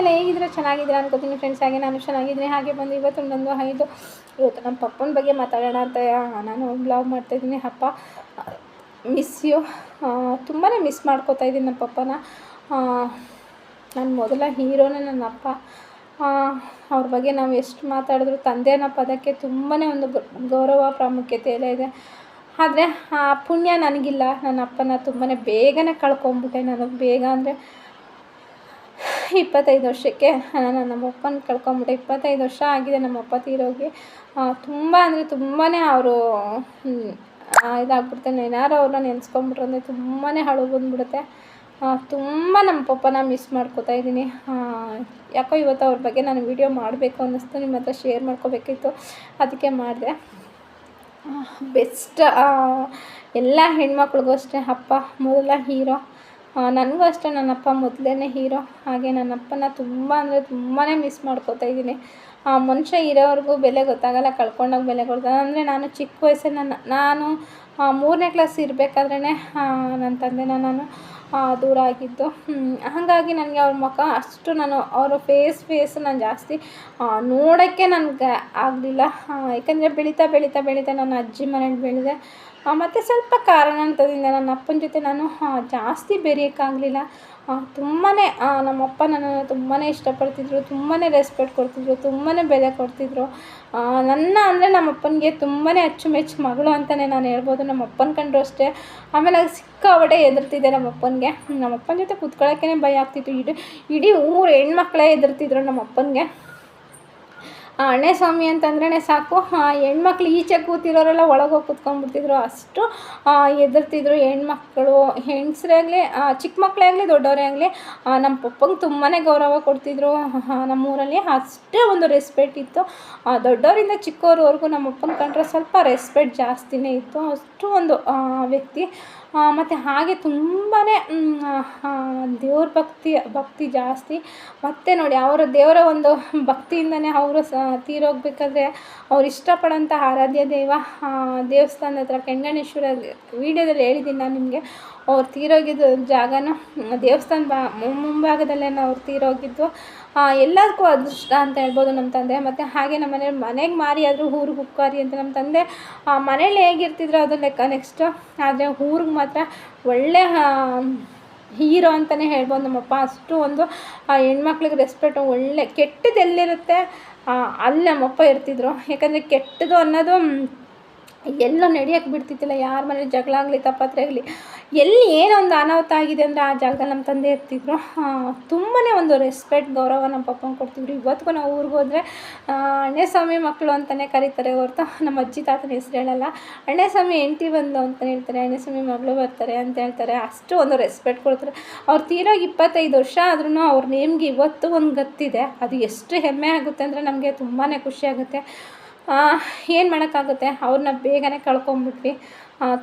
ಎಲ್ಲ ಹೇಗಿದ್ರೆ ಚೆನ್ನಾಗಿದ್ದೀರಾ ಅನ್ಕೋತೀನಿ ಫ್ರೆಂಡ್ಸ್ ಹಾಗೆ, ನಾನು ಚೆನ್ನಾಗಿದ್ದೀನಿ. ಹಾಗೆ ಬಂದು ಇವತ್ತು ನಂದು ಐದು, ಇವತ್ತು ನಮ್ಮ ಪಪ್ಪನ ಬಗ್ಗೆ ಮಾತಾಡೋಣ ಅಂತ ನಾನು ಬ್ಲಾಗ್ ಮಾಡ್ತಾಯಿದ್ದೀನಿ ಅಪ್ಪ ಮಿಸ್ ಯು ತುಂಬಾ ಮಿಸ್ ಮಾಡ್ಕೋತಾ ಇದ್ದೀನಿ ನಮ್ಮ ಪಪ್ಪನ. ನನ್ನ ಮೊದಲ ಹೀರೋನೇ ನನ್ನ ಅಪ್ಪ. ಅವ್ರ ಬಗ್ಗೆ ನಾವು ಎಷ್ಟು ಮಾತಾಡಿದ್ರು ತಂದೆ ಅನ್ನೋ ಪದಕ್ಕೆ ತುಂಬಾ ಒಂದು ಗೌರವ ಪ್ರಾಮುಖ್ಯತೆ ಎಲ್ಲ ಇದೆ. ಆದರೆ ಆ ಪುಣ್ಯ ನನಗಿಲ್ಲ. ನನ್ನ ಅಪ್ಪನ ತುಂಬಾ ಬೇಗನೆ ಕಳ್ಕೊಂಬಿಟ್ಟೆ ನಾನು ಬೇಗ ಅಂದರೆ ಇಪ್ಪತ್ತೈದು ವರ್ಷಕ್ಕೆ ನಾನು ನಮ್ಮ ಅಪ್ಪನ ಕಳ್ಕೊಂಬಿಟ್ಟೆ ಇಪ್ಪತ್ತೈದು ವರ್ಷ ಆಗಿದೆ ನಮ್ಮ ಅಪ್ಪ ತೀರೋಗಿ. ತುಂಬ ಅಂದರೆ ತುಂಬಾ ಅವರು ಇದಾಗ್ಬಿಡ್ತೇನೆ. ಏನಾರು ಅವ್ರನ್ನ ನೆನೆಸ್ಕೊಂಬಿಟ್ರೆ ಅಂದರೆ ತುಂಬಾ ಹಳು ಬಂದ್ಬಿಡುತ್ತೆ. ತುಂಬ ನಮ್ಮ ಪಪ್ಪನ ಮಿಸ್ ಮಾಡ್ಕೋತಾ ಇದ್ದೀನಿ. ಯಾಕೋ ಇವತ್ತು ಅವ್ರ ಬಗ್ಗೆ ನಾನು ವೀಡಿಯೋ ಮಾಡಬೇಕು ಅನ್ನಿಸ್ತು, ನಿಮ್ಮ ಹತ್ರ ಶೇರ್ ಮಾಡ್ಕೋಬೇಕಿತ್ತು. ಅದಕ್ಕೆ ಮಾಡಿದೆ. ಬೆಸ್ಟ್ ಎಲ್ಲ ಹೆಣ್ಮಕ್ಳಿಗೂ ಅಷ್ಟೇ. ಅಪ್ಪ, ಮೊದಲ ಹೀರೋ ನನಗೂ ಅಷ್ಟೇ ನನ್ನಪ್ಪ ಮೊದಲೇ ಹೀರೋ. ಹಾಗೆ ನನ್ನಪ್ಪನ ತುಂಬ ಅಂದರೆ ತುಂಬಾ ಮಿಸ್ ಮಾಡ್ಕೋತಾ ಇದ್ದೀನಿ. ಆ ಮನುಷ್ಯ ಇರೋವರೆಗೂ ಬೆಲೆ ಗೊತ್ತಾಗಲ್ಲ, ಕಳ್ಕೊಂಡಾಗ ಬೆಲೆ ಕೊಡ್ತಾರೆ ಅಂದರೆ ನಾನು ಚಿಕ್ಕ ವಯಸ್ಸಲ್ಲಿ ನಾನು ಮೂರನೇ ಕ್ಲಾಸ್ ಇರಬೇಕಾದ್ರೇ ನನ್ನ ತಂದೆನ ನಾನು ದೂರ ಆಗಿದ್ದು. ಹಾಗಾಗಿ ನನಗೆ ಅವ್ರ ಮುಖ ಅಷ್ಟು ನಾನು ಅವರ ಫೇಸ್ ಫೇಸ್ ನಾನು ಜಾಸ್ತಿ ನೋಡೋಕ್ಕೆ ನನಗೆ ಆಗಲಿಲ್ಲ. ಯಾಕಂದರೆ ಬೆಳೀತಾ ಬೆಳೀತಾ ಬೆಳೀತಾ ನನ್ನ ಅಜ್ಜಿ ಮನೇಲಿ ಬೆಳೆದೆ. ಮತ್ತು ಸ್ವಲ್ಪ ಕಾರಣಾಂತರದಿಂದ ನನ್ನ ಅಪ್ಪನ ಜೊತೆ ನಾನು ಜಾಸ್ತಿ ಬೆರೆಯೋಕ್ಕಾಗಲಿಲ್ಲ. ತುಂಬಾ ನಮ್ಮಪ್ಪ ನನ್ನನ್ನು ತುಂಬಾ ಇಷ್ಟಪಡ್ತಿದ್ರು ತುಂಬಾ ರೆಸ್ಪೆಕ್ಟ್ ಕೊಡ್ತಿದ್ರು ತುಂಬಾ ಬೆಲೆ ಕೊಡ್ತಿದ್ರು. ನನ್ನ ಅಂದರೆ ನಮ್ಮಪ್ಪನಿಗೆ ತುಂಬಾ ಅಚ್ಚುಮೆಚ್ಚು ಮಗಳು ಅಂತಲೇ ನಾನು ಹೇಳ್ಬೋದು. ನಮ್ಮ ಅಪ್ಪನ ಕಂಡ್ರು ಅಷ್ಟೇ. ಆಮೇಲೆ ಹೆದರ್ತಿದ್ದೆ ನಮ್ಮ ಅಪ್ಪನಿಗೆ ನಮ್ಮ ಅಪ್ಪನ ಜೊತೆ ಕೂತ್ಕೊಳ್ಳೋಕ್ಕೇ ಭಯ ಆಗ್ತಿತ್ತು. ಇಡೀ ಇಡೀ ಊರು ಹೆಣ್ಮಕ್ಳೇ ಹೆದರ್ತಿದ್ರು ನಮ್ಮ ಅಪ್ಪನಿಗೆ ಅಣ್ಣೆ ಸ್ವಾಮಿ ಅಂತಂದ್ರೇ ಸಾಕು ಹೆಣ್ಮಕ್ಳು ಈಚೆ ಕೂತಿರೋರೆಲ್ಲ ಒಳಗೆ ಹೋಗಿ ಕೂತ್ಕೊಂಡ್ಬಿಡ್ತಿದ್ರು. ಅಷ್ಟು ಎದುರ್ತಿದ್ರು ಹೆಣ್ಮಕ್ಳು. ಹೆಣ್ಸರೇ ಆಗಲಿ ಚಿಕ್ಕ ಮಕ್ಕಳೇ ಆಗಲಿ, ದೊಡ್ಡವರೇ ಆಗಲಿ ನಮ್ಮ ಪಪ್ಪಂಗೆ ತುಂಬಾ ಗೌರವ ಕೊಡ್ತಿದ್ರು. ನಮ್ಮೂರಲ್ಲಿ ಅಷ್ಟೇ ಒಂದು ರೆಸ್ಪೆಕ್ಟ್ ಇತ್ತು. ದೊಡ್ಡವರಿಂದ ಚಿಕ್ಕವ್ರವರೆಗೂ ನಮ್ಮ ಅಪ್ಪನ ಕಂಡ್ರೆ ಸ್ವಲ್ಪ ರೆಸ್ಪೆಕ್ಟ್ ಜಾಸ್ತಿನೇ ಇತ್ತು. ಅಷ್ಟು ಒಂದು ವ್ಯಕ್ತಿ. ಮತ್ತು ಹಾಗೆ ತುಂಬಾ ದೇವ್ರ ಭಕ್ತಿ ಭಕ್ತಿ ಜಾಸ್ತಿ. ಮತ್ತು ನೋಡಿ, ಅವರ ದೇವರ ಒಂದು ಭಕ್ತಿಯಿಂದನೇ ಅವರು ಸ ತೀರೋಗಬೇಕಾದ್ರೆ ಅವ್ರು ಇಷ್ಟಪಡೋಂಥ ಆರಾಧ್ಯ ದೇವ ದೇವಸ್ಥಾನದ ಹತ್ರ ಕೆಂಗಣೇಶ್ವರ ವೀಡಿಯೋದಲ್ಲಿ ಹೇಳಿದ್ದೀನಿ ನಾನು ನಿಮಗೆ. ಅವ್ರು ತೀರೋಗಿದ್ದು ಜಾಗನೂ, ದೇವಸ್ಥಾನ ಬಾ ಮುಂಭಾಗದಲ್ಲೇ ಅವ್ರು ತೀರೋಗಿದ್ದು ಎಲ್ಲದಕ್ಕೂ ಅದೃಷ್ಟ ಅಂತ ಹೇಳ್ಬೋದು ನಮ್ಮ ತಂದೆ. ಮತ್ತು ಹಾಗೆ ನಮ್ಮ ಮನೇಲಿ ಮನೆಗೆ ಮಾರಿ ಆದರೂ ಊರಿಗೆ ಹುಕ್ಕಾರಿ ಅಂತ ನಮ್ಮ ತಂದೆ ಮನೇಲಿ ಹೇಗಿರ್ತಿದ್ರು ಅದು ಲೆಕ್ಕ ನೆಕ್ಸ್ಟು ಆದರೆ ಊರಿಗೆ ಮಾತ್ರ ಒಳ್ಳೆ ಹೀರೋ ಅಂತಲೇ ಹೇಳ್ಬೋದು ನಮ್ಮಪ್ಪ. ಅಷ್ಟು ಒಂದು, ಆ ಹೆಣ್ಮಕ್ಳಿಗೆ ರೆಸ್ಪೆಕ್ಟ್ ಒಳ್ಳೆ, ಕೆಟ್ಟದ್ದು ಎಲ್ಲಿರುತ್ತೆ? ಅಲ್ಲಿ ನಮ್ಮಪ್ಪ ಇರ್ತಿದ್ರು. ಯಾಕಂದರೆ ಕೆಟ್ಟದ್ದು ಅನ್ನೋದು ಎಲ್ಲೋ ನಡೆಯೋಕ್ಕೆ ಬಿಡ್ತಿದ್ದಿಲ್ಲ. ಯಾರ ಮನೇಲಿ ಜಗಳ ಆಗಲಿ ತಪ್ಪತ್ರೆ ಆಗಲಿ, ಎಲ್ಲಿ ಏನೊಂದು ಅನಾಹುತ ಆಗಿದೆ ಅಂದರೆ ಆ ಜಾಗದಲ್ಲಿ ನಮ್ಮ ತಂದೆ ಇರ್ತಿದ್ರು. ತುಂಬಾ ಒಂದು ರೆಸ್ಪೆಕ್ಟ್ ಗೌರವ ನಮ್ಮ ಪಪ್ಪನ ಕೊಡ್ತಿದ್ರು. ಇವತ್ತಿಗೂ ನಾವು ಊರಿಗೆ ಹೋದರೆ ಅಣ್ಣೆ ಸ್ವಾಮಿ ಮಕ್ಕಳು ಅಂತಲೇ ಕರೀತಾರೆ ಹೊರತು. ನಮ್ಮ ಅಜ್ಜಿ ತಾತನ ಹೆಸ್ರು ಹೇಳಲ್ಲ. ಅಣ್ಣೆ ಸ್ವಾಮಿ ಹೆಂಡ್ತಿ ಬಂದು ಅಂತಲೇ ಹೇಳ್ತಾರೆ. ಅಣ್ಣೆ ಸ್ವಾಮಿ ಮಗಳು ಬರ್ತಾರೆ ಅಂತ ಹೇಳ್ತಾರೆ. ಅಷ್ಟು ಒಂದು ರೆಸ್ಪೆಕ್ಟ್ ಕೊಡ್ತಾರೆ. ಅವ್ರು ತೀರೋಗಿ ಇಪ್ಪತ್ತೈದು ವರ್ಷ ಆದ್ರೂ ಅವ್ರ ನೇಮ್ಗೆ ಇವತ್ತು ಒಂದು ಗತ್ತಿದೆ. ಅದು ಎಷ್ಟು ಹೆಮ್ಮೆ ಆಗುತ್ತೆ ಅಂದರೆ ನಮಗೆ ತುಂಬಾ ಖುಷಿ ಆಗುತ್ತೆ. ಏನು ಮಾಡೋಕ್ಕಾಗುತ್ತೆ? ಅವ್ರನ್ನ ಬೇಗನೆ ಕಳ್ಕೊಂಬಿಟ್ವಿ.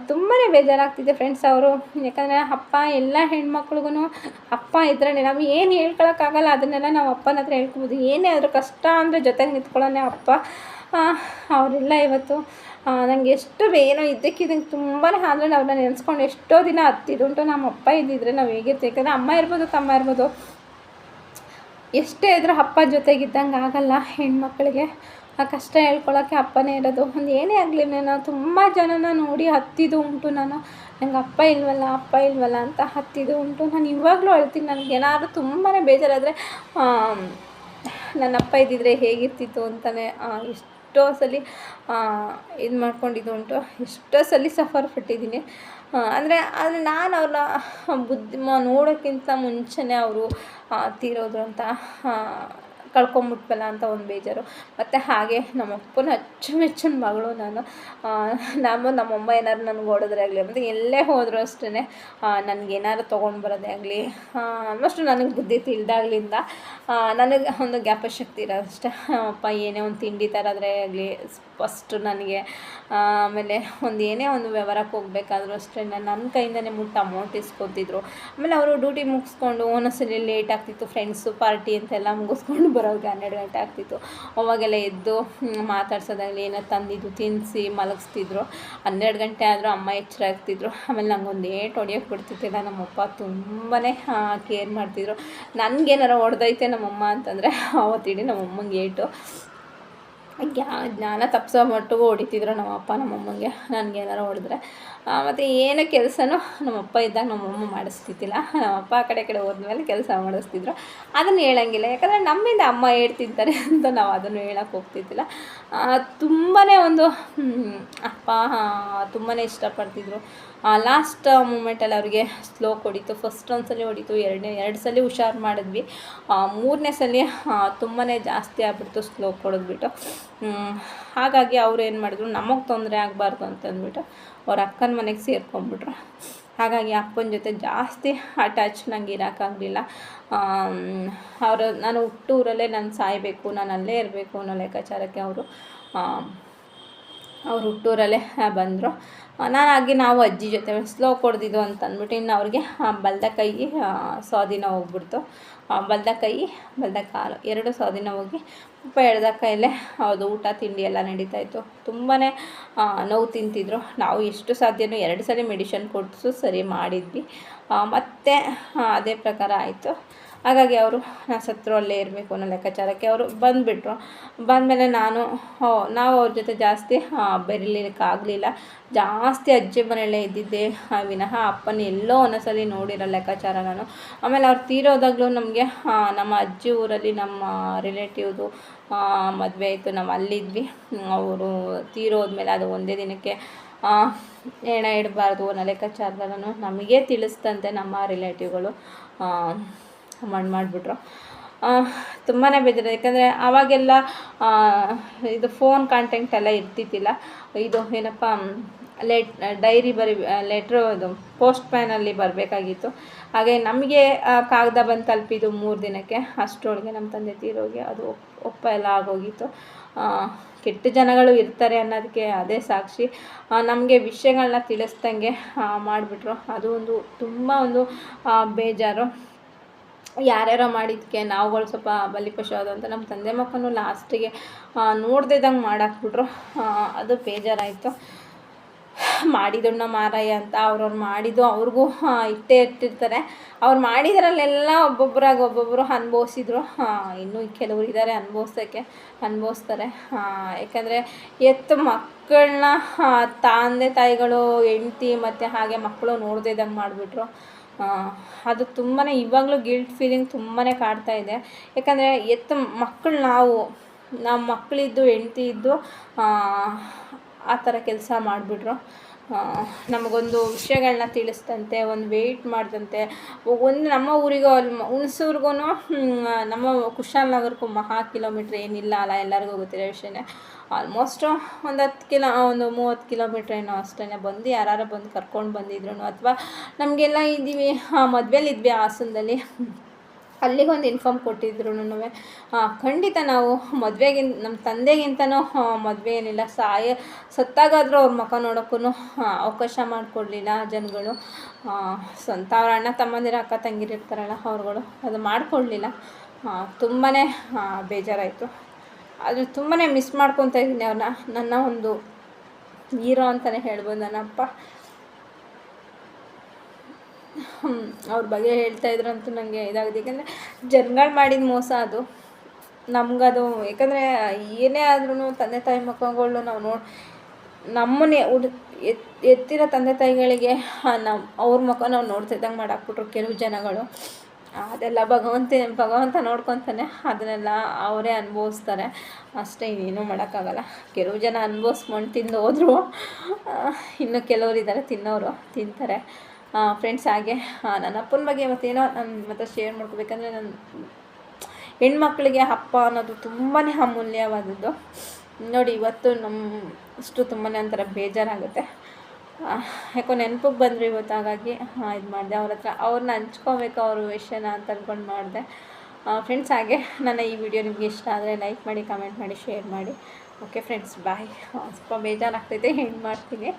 ತುಂಬಾ ಬೇಜಾರಾಗ್ತಿದೆ ಫ್ರೆಂಡ್ಸ್ ಅವರು. ಯಾಕಂದರೆ ಅಪ್ಪ ಎಲ್ಲ ಹೆಣ್ಮಕ್ಳಿಗೂ ಅಪ್ಪ ಇದ್ರೇ ನಾವು ಏನು ಹೇಳ್ಕೊಳಕ್ಕಾಗಲ್ಲ. ಅದನ್ನೆಲ್ಲ ನಾವು ಅಪ್ಪನ ಹತ್ರ ಹೇಳ್ಕೊಬೋದು. ಏನೇ ಆದರೂ ಕಷ್ಟ ಅಂದರೆ ಜೊತೆಗೆ ನಿಂತ್ಕೊಳ್ಳೋಣ ಅಪ್ಪ. ಅವರೆಲ್ಲ ಇವತ್ತು. ನನಗೆ ಎಷ್ಟು ಏನೋ ಇದ್ದಕ್ಕಿದ್ದಂಗೆ ತುಂಬಾ ಅಂದರೆ ಅವ್ರನ್ನ ನೆನೆಸ್ಕೊಂಡು ಎಷ್ಟೋ ದಿನ ಹತ್ತಿದುಂಟು ನಮ್ಮ ಅಪ್ಪ ಇದ್ದಿದ್ರೆ ನಾವು ಹೇಗಿರ್ತೀವಿ? ಯಾಕಂದರೆ ಅಮ್ಮ ಇರ್ಬೋದು, ತಮ್ಮ ಇರ್ಬೋದು. ಎಷ್ಟೇ ಇದ್ರೂ ಅಪ್ಪ ಜೊತೆಗಿದ್ದಂಗೆ ಆಗಲ್ಲ ಹೆಣ್ಮಕ್ಳಿಗೆ. ಆ ಕಷ್ಟ ಹೇಳ್ಕೊಳ್ಳೋಕ್ಕೆ ಅಪ್ಪನೇ ಇರೋದು. ಒಂದು ಏನೇ ಆಗಲಿ ನಾನು ತುಂಬ ಜನನ ನೋಡಿ ಹತ್ತಿದ್ದು ಉಂಟು ನಾನು. ನಂಗೆ ಅಪ್ಪ ಇಲ್ವಲ್ಲ ಅಪ್ಪ ಇಲ್ವಲ್ಲ ಅಂತ ಹತ್ತಿದ್ದು ಉಂಟು. ನಾನು ಇವಾಗಲೂ ಅಳ್ತೀನಿ ನನಗೆ ಏನಾದರೂ ತುಂಬಾ ಬೇಜಾರಾದರೆ ನನ್ನ ಅಪ್ಪ ಇದ್ದಿದ್ರೆ ಹೇಗಿರ್ತಿತ್ತು ಅಂತಲೇ ಎಷ್ಟೋ ಸಲ ಇದು ಮಾಡ್ಕೊಂಡಿದ್ದು ಉಂಟು. ಎಷ್ಟೋ ಸಲ ಸಫರ್ ಪಟ್ಟಿದ್ದೀನಿ. ಅಂದರೆ, ಆದರೆ ನಾನು ಅವ್ರನ್ನ ಬುದ್ಧಿ ನೋಡೋಕ್ಕಿಂತ ಮುಂಚೆನೇ ಅವರು ತೀರೋದ್ರು ಅಂತ ಕಳ್ಕೊಂಬಿಟ್ವಲ್ಲ ಅಂತ ಒಂದು ಬೇಜಾರು. ಮತ್ತು ಹಾಗೆ ನಮ್ಮ ಅಪ್ಪನ ಅಚ್ಚುಮೆಚ್ಚಿನ ಮಗಳು ನಾನು. ನಾನು ನಮ್ಮಮ್ಮ ಏನಾದ್ರು ನನಗೆ ಓಡಿದ್ರೆ ಆಗಲಿ, ಮತ್ತು ಎಲ್ಲೇ ಹೋದರೂ ಅಷ್ಟೇ ನನಗೆ ಏನಾದ್ರು ತೊಗೊಂಡು ಬರೋದೇ ಆಗಲಿ ಆಲ್ಮೋಸ್ಟ್ ನನಗೆ ಬುದ್ಧಿ ತಿಳಿದಾಗ್ಲಿಂದ ನನಗೆ ಒಂದು ಜ್ಞಾಪಶಕ್ತಿ ಇರೋದಷ್ಟೇ ಅಪ್ಪ ಏನೇ ಒಂದು ತಿಂಡಿ ತರೋದ್ರೆ ಆಗಲಿ ಫಸ್ಟು ನನಗೆ ಆಮೇಲೆ ಒಂದು ಏನೇ ಒಂದು ವ್ಯವಹಾರಕ್ಕೆ ಹೋಗ್ಬೇಕಾದ್ರೂ ಅಷ್ಟೇ ನನ್ನ ಕೈಯಿಂದನೇ ಮುಟ್ಟು ಅಮೌಂಟ್ ಇಸ್ಕೊತಿದ್ರು. ಆಮೇಲೆ ಅವರು ಡ್ಯೂಟಿ ಮುಗಿಸ್ಕೊಂಡು ಒಂದೊಂದ್ಸಲಿ ಲೇಟ್ ಆಗ್ತಿತ್ತು ಫ್ರೆಂಡ್ಸು ಪಾರ್ಟಿ ಅಂತೆಲ್ಲ ಮುಗಿಸ್ಕೊಂಡು ಬರೋರಿಗೆ ಹನ್ನೆರಡು ಗಂಟೆ ಆಗ್ತಿತ್ತು. ಅವಾಗೆಲ್ಲ ಎದ್ದು ಮಾತಾಡ್ಸೋದಾಗಲಿ ಏನೋ ತಂದಿದ್ದು ತಿನ್ನಿಸಿ ಮಲಗಿಸ್ತಿದ್ರು. ಹನ್ನೆರಡು ಗಂಟೆ ಆದರೂ ಅಮ್ಮ ಎಚ್ಚರ ಆಗ್ತಿದ್ರು. ಆಮೇಲೆ ನಂಗೊಂದು ಏಟ್ ಹೊಡಿಯೋಕೆ ಬಿಡ್ತಿದ್ದಿಲ್ಲ ನಮ್ಮಪ್ಪ ತುಂಬಾ ಕೇರ್ ಮಾಡ್ತಿದ್ರು. ನನಗೇನಾರ ಹೊಡೆದೈತೆ ನಮ್ಮಮ್ಮ ಅಂತಂದರೆ, ಅವತ್ತಿಡೀ ನಮ್ಮಮ್ಮಂಗೆ ಏಟು. ಜ್ಞಾ ಜ್ಞಾನ ತಪ್ಸೋ ಮಟ್ಟಿಗೂ ಹೊಡಿತಿದ್ರು ನಮ್ಮಪ್ಪ, ನಮ್ಮಮ್ಮಂಗೆ. ನನಗೇನಾರು ಹೊಡೆದ್ರೆ. ಮತ್ತು ಏನೋ ಕೆಲಸನೂ ನಮ್ಮಪ್ಪ ಇದ್ದಾಗ ನಮ್ಮಮ್ಮ ಮಾಡಿಸ್ತಿದ್ದಿಲ್ಲ. ನಮ್ಮಪ್ಪ ಆ ಕಡೆ ಕಡೆ ಹೋದ್ಮೇಲೆ ಕೆಲಸ ಮಾಡಿಸ್ತಿದ್ರು. ಅದನ್ನು ಹೇಳಂಗಿಲ್ಲ. ಯಾಕಂದರೆ ನಮ್ಮಿಂದ ಅಮ್ಮ ಹೇಳ್ತಿರ್ತಾರೆ ಅಂತ ನಾವು ಅದನ್ನು ಹೇಳಕ್ಕೆ ಹೋಗ್ತಿದ್ದಿಲ್ಲ. ತುಂಬಾ ಒಂದು ಅಪ್ಪ ತುಂಬಾ ಇಷ್ಟಪಡ್ತಿದ್ರು. ಲಾಸ್ಟ್ ಮೂಮೆಂಟಲ್ಲಿ ಅವರಿಗೆ ಸ್ಲೋ ಹೊಡಿತು. ಫಸ್ಟ್ ಒಂದು ಸಲ ಹೊಡಿತು. ಎರಡನೇ, ಎರಡು ಸಲ ಹುಷಾರು ಮಾಡಿದ್ವಿ. ಮೂರನೇ ಸಲ ತುಂಬಾ ಜಾಸ್ತಿ ಆಗ್ಬಿಡ್ತು ಸ್ಲೋ ಕೊಡೋದ್ಬಿಟ್ಟು ಹಾಗಾಗಿ ಅವ್ರು ಏನು ಮಾಡಿದ್ರು, ನಮಗೆ ತೊಂದರೆ ಆಗಬಾರ್ದು ಅಂತಂದ್ಬಿಟ್ಟು ಅವ್ರ ಅಕ್ಕನ ಮನೆಗೆ ಸೇರ್ಕೊಂಡ್ಬಿಟ್ರು. ಹಾಗಾಗಿ ಅಪ್ಪನ ಜೊತೆ ಜಾಸ್ತಿ ಅಟ್ಯಾಚ್ ನಂಗೆ ಇರೋಕ್ಕಾಗಲಿಲ್ಲ ಅವರು, ನಾನು ಹುಟ್ಟೂರಲ್ಲೇ ನಾನು ಸಾಯಬೇಕು, ನಾನು ಅಲ್ಲೇ ಇರಬೇಕು ಅನ್ನೋ ಲೆಕ್ಕಾಚಾರಕ್ಕೆ ಅವರು ಅವ್ರು ಹುಟ್ಟೂರಲ್ಲೇ ಬಂದರು. ನಾನಾಗಿ ನಾವು ಅಜ್ಜಿ ಜೊತೆ ಸ್ಲೋ ಕೊಡ್ದಿದ್ದು ಅಂತ ಅಂದ್ಬಿಟ್ಟು ಇನ್ನು ಅವ್ರಿಗೆ ಬಲ್ದ ಕೈ ಸ್ವಾಧೀನ ಹೋಗ್ಬಿಡ್ತು. ಬಲ್ದ ಕೈ ಬಲ್ದ ಕಾಲು ಎರಡು ಸ್ವಾಧೀನ ಹೋಗಿ ಪಾಪ ಎಳ್ದ ಕೈಯಲ್ಲೇ ಅದು ಊಟ, ತಿಂಡಿ ಎಲ್ಲ ನಡೀತಾ ಇತ್ತು ತುಂಬಾ ನೋವು ತಿಂತಿದ್ರು. ನಾವು ಎಷ್ಟು ಸಾಧ್ಯನೋ ಎರಡು ಸಲ ಮೆಡಿಷನ್ ಕೊಡಿಸು ಸರಿ ಮಾಡಿದ್ವಿ. ಮತ್ತೆ ಅದೇ ಪ್ರಕಾರ ಆಯಿತು. ಹಾಗಾಗಿ ಅವರು ನಾನು ಸತ್ರು ಅಲ್ಲೇ ಇರಬೇಕು ಅನ್ನೋ ಲೆಕ್ಕಾಚಾರಕ್ಕೆ ಅವರು ಬಂದುಬಿಟ್ರು. ಬಂದಮೇಲೆ ನಾನು ನಾವು ಅವ್ರ ಜೊತೆ ಜಾಸ್ತಿ ಬೆರೀಲಿಕ್ಕಾಗಲಿಲ್ಲ ಜಾಸ್ತಿ ಅಜ್ಜಿ ಮನೆಯಲ್ಲೇ ಇದ್ದಿದ್ದೆ. ವಿನಃ ಅಪ್ಪನ ಎಲ್ಲೋ ಒಂದೊಂದ್ಸಲಿ ನೋಡಿರೋ ಲೆಕ್ಕಾಚಾರ ನಾನು. ಆಮೇಲೆ ಅವ್ರು ತೀರೋದಾಗಲೂ ನಮಗೆ ನಮ್ಮ ಅಜ್ಜಿ ಊರಲ್ಲಿ ನಮ್ಮ ರಿಲೇಟಿವ್ದು ಮದುವೆ ಆಯಿತು. ನಾವು ಅಲ್ಲಿದ್ವಿ. ಅವರು ತೀರೋದ್ಮೇಲೆ ಅದು ಒಂದೇ ದಿನಕ್ಕೆ ಹೆಣ ಇಡಬಾರ್ದು ಅನ್ನೋ ನಾನು ನಮಗೆ ತಿಳಿಸ್ತಂತೆ ನಮ್ಮ ರಿಲೇಟಿವ್ಗಳು ಮಣ್ಣು ಮಾಡಿಬಿಟ್ರು. ತುಂಬಾ ಬೇಜಾರು ಯಾಕಂದರೆ ಆವಾಗೆಲ್ಲ ಇದು ಫೋನ್ ಕಾಂಟ್ಯಾಕ್ಟ್ ಎಲ್ಲ ಇರ್ತಿದ್ದಿಲ್ಲ. ಇದು ಏನಪ್ಪ ಲೆಟ್ ಡೈರಿ ಬರಿ ಲೆಟ್ರು ಅದು ಪೋಸ್ಟ್ ಮ್ಯಾನಲ್ಲಿ ಬರಬೇಕಾಗಿತ್ತು. ಹಾಗೆ ನಮಗೆ ಕಾಗದ ಬಂದು ತಲುಪಿದ್ದು ಮೂರು ದಿನಕ್ಕೆ. ಅಷ್ಟರೊಳಗೆ ನಮ್ಮ ತಂದೆ ತೀರೋಗಿ ಅದು ಒಪ್- ಒಪ್ಪ ಎಲ್ಲ ಆಗೋಗಿತ್ತು. ಕೆಟ್ಟ ಜನಗಳು ಇರ್ತಾರೆ ಅನ್ನೋದಕ್ಕೆ ಅದೇ ಸಾಕ್ಷಿ. ನಮಗೆ ವಿಷಯಗಳನ್ನ ತಿಳಿಸ್ದಂಗೆ ಮಾಡಿಬಿಟ್ರು. ಅದು ಒಂದು ತುಂಬ ಒಂದು ಬೇಜಾರು. ಯಾರ್ಯಾರೋ ಮಾಡಿದ್ಕೆ, ನಾವುಗಳು ಸ್ವಲ್ಪ ಬಲಿಪಶು ಅಂತ ನಮ್ಮ ತಂದೆ ಮಕ್ಕಳು ಲಾಸ್ಟಿಗೆ ನೋಡ್ದಿದ್ದಂಗೆ ಮಾಡಾಕ್ಬಿಟ್ರು. ಅದು ಬೇಜಾರಾಯಿತು. ಮಾಡಿದಣ್ಣ ಮಾರಾಯ ಅಂತ ಅವ್ರವ್ರು ಮಾಡಿದ್ದು, ಅವ್ರಿಗೂ ಇಟ್ಟೇ ಇಟ್ಟಿರ್ತಾರೆ. ಅವ್ರು ಮಾಡಿದ್ರಲ್ಲೆಲ್ಲ ಒಬ್ಬೊಬ್ಬರಾಗಿ ಒಬ್ಬೊಬ್ಬರು ಅನುಭವಿಸಿದ್ರು. ಇನ್ನೂ ಕೆಲವ್ರು ಇದ್ದಾರೆ ಅನುಭವಿಸೋಕ್ಕೆ ಅನುಭವಿಸ್ತಾರೆ. ಯಾಕಂದರೆ ಎತ್ತು ಮಕ್ಕಳನ್ನ ತಂದೆ ತಾಯಿಗಳು, ಹೆಂಡ್ತಿ ಮತ್ತು ಹಾಗೆ ಮಕ್ಕಳು ನೋಡ್ದಿದ್ದಂಗೆ ಮಾಡಿಬಿಟ್ರು. ಅದು ತುಂಬಾ ಇವಾಗಲೂ ಗಿಲ್ಟ್ ಫೀಲಿಂಗ್ ತುಂಬಾ ಕಾಡ್ತಾ ಇದೆ. ಯಾಕಂದರೆ ಎತ್ತ ಮಕ್ಕಳು ನಾವು ನಮ್ಮ ಮಕ್ಕಳಿದ್ದು ಹೆಂಡ್ತಿ ಇದ್ದು ಆ, ಥರ ಕೆಲಸ ಮಾಡಿಬಿಟ್ರು. ನಮಗೊಂದು ವಿಷಯಗಳನ್ನ ತಿಳಿಸ್ದಂತೆ ಒಂದು ವೆಯ್ಟ್ ಮಾಡ್ದಂತೆ ಒಂದು ನಮ್ಮ ಊರಿಗೂ ಅಲ್ಲಿ ಹುಣಸೂರ್ಗೂ ನಮ್ಮ ಕುಶಾಲನಗರಕ್ಕೂ ಮಹಾ ಕಿಲೋಮೀಟ್ರ್ ಏನಿಲ್ಲ ಅಲ್ಲ ಎಲ್ಲರಿಗೂ ಗೊತ್ತಿರೋ ವಿಷಯನೇ. ಆಲ್ಮೋಸ್ಟ್ ಒಂದು ಹತ್ತು ಕಿಲೋ ಒಂದು ಮೂವತ್ತು ಕಿಲೋಮೀಟ್ರ್ ಏನೋ ಅಷ್ಟೇ ಬಂದು ಯಾರು ಬಂದು ಕರ್ಕೊಂಡು ಬಂದಿದ್ರು ಅಥವಾ ನಮಗೆಲ್ಲ ಇದ್ದೀವಿ ಮದುವೆಲಿದ್ವಿ ಹಾಸನದಲ್ಲಿ. ಅಲ್ಲಿಗೊಂದು ಇನ್ಫಾರ್ಮ್ ಕೊಟ್ಟಿದ್ರು ಖಂಡಿತ ನಾವು ಮದುವೆಗಿಂತ ನಮ್ಮ ತಂದೆಗಿಂತನೂ ಮದುವೆ ಏನಿಲ್ಲ, ಸಾಯ, ಸತ್ತಾಗಾದರೂ ಅವ್ರ ಮುಖ ನೋಡೋಕ್ಕೂ ಅವಕಾಶ ಮಾಡಿಕೊಡ್ಲಿಲ್ಲ ಜನಗಳು. ಸ್ವಂತ ಅವ್ರ ಅಣ್ಣ ತಮ್ಮಂದಿರ ಅಕ್ಕ ತಂಗಿರಿರ್ತಾರಲ್ಲ ಅವ್ರುಗಳು, ಅದು ಮಾಡಿಕೊಡ್ಲಿಲ್ಲ. ತುಂಬಾ ಬೇಜಾರಾಯಿತು. ಅದು ತುಂಬಾ ಮಿಸ್ ಮಾಡ್ಕೊತಾ ಇದ್ದೀನಿ ಅವನ್ನ ನನ್ನ ಒಂದು ಹೀರೋ ಅಂತಲೇ ಹೇಳ್ಬೋದು ನನ್ನಪ್ಪ. ಅವ್ರ ಬಗ್ಗೆ ಹೇಳ್ತಾ ಇದ್ರಂತೂ ನನಗೆ ಇದಾಗಿದೆ ಯಾಕಂದರೆ ಜನಗಳು ಮಾಡಿದ ಮೋಸ ಅದು. ನಮಗದು, ಯಾಕಂದರೆ ಏನೇ ಆದ್ರೂ ತಂದೆ ತಾಯಿ ಮಕ್ಕಳುಗಳು ನಾವು ನೋಡಿ ನಮ್ಮನ್ನೇ ಉಡ್, ಎತ್, ಎತ್ತಿರೋ ತಂದೆ ತಾಯಿಗಳಿಗೆ ನಮ್ಮ ಅವ್ರ ಮಕ್ಕ ನಾವು ನೋಡ್ತಿದ್ದಂಗೆ ಮಾಡಾಕ್ಬಿಟ್ರು ಕೆಲವು ಜನಗಳು. ಅದೆಲ್ಲ ಭಗವಂತ ಭಗವಂತ ನೋಡ್ಕೊತಾನೆ, ಅದನ್ನೆಲ್ಲ ಅವರೇ ಅನುಭವಿಸ್ತಾರೆ. ಅಷ್ಟೇ, ಇನ್ನೇನು ಮಾಡೋಕ್ಕಾಗಲ್ಲ. ಕೆಲವು ಜನ ಅನುಭವಿಸ್ಕೊಂಡು ತಿಂದು ಹೋದರು. ಇನ್ನು ಕೆಲವರು ಇದ್ದಾರೆ ತಿನ್ನೋರು, ತಿಂತಾರೆ. ಫ್ರೆಂಡ್ಸ್ ಹಾಗೆ. ನನ್ನ ಅಪ್ಪನ ಬಗ್ಗೆ ಮತ್ತೇನೋ ನನ್ನ ಮತ್ತೆ ಶೇರ್ ಮಾಡ್ಕೋಬೇಕಂದ್ರೆ ನನ್ನ ಹೆಣ್ಮಕ್ಳಿಗೆ ಅಪ್ಪ ಅನ್ನೋದು ತುಂಬಾ ಅಮೂಲ್ಯವಾದದ್ದು. ನೋಡಿ, ಇವತ್ತು ನಮ್ಮ ಅಷ್ಟು ತುಂಬಾ ಒಂಥರ ಬೇಜಾರಾಗುತ್ತೆ. ಯಾಕೋ ನೆನಪಿಗೆ ಬಂದರು ಇವತ್ತು, ಹಾಗಾಗಿ ಇದು ಮಾಡಿದೆ. ಅವ್ರ ಹತ್ರ ಅವ್ರನ್ನ ಹಂಚ್ಕೋಬೇಕು, ಅವ್ರ ವಿಷಯನ ಅಂತ ಅಂದ್ಕೊಂಡು ಮಾಡಿದೆ. ಫ್ರೆಂಡ್ಸ್ ಹಾಗೆ, ನನ್ನ ಈ ವಿಡಿಯೋ ನಿಮಗೆ ಇಷ್ಟ ಆದರೆ ಲೈಕ್ ಮಾಡಿ ಕಮೆಂಟ್ ಮಾಡಿ ಶೇರ್ ಮಾಡಿ. ಓಕೆ ಫ್ರೆಂಡ್ಸ್ ಬಾಯ್ ಸ್ವಲ್ಪ ಬೇಜಾರಾಗ್ತೈತೆ ಹೆಂಗೆ ಮಾಡ್ತೀನಿ.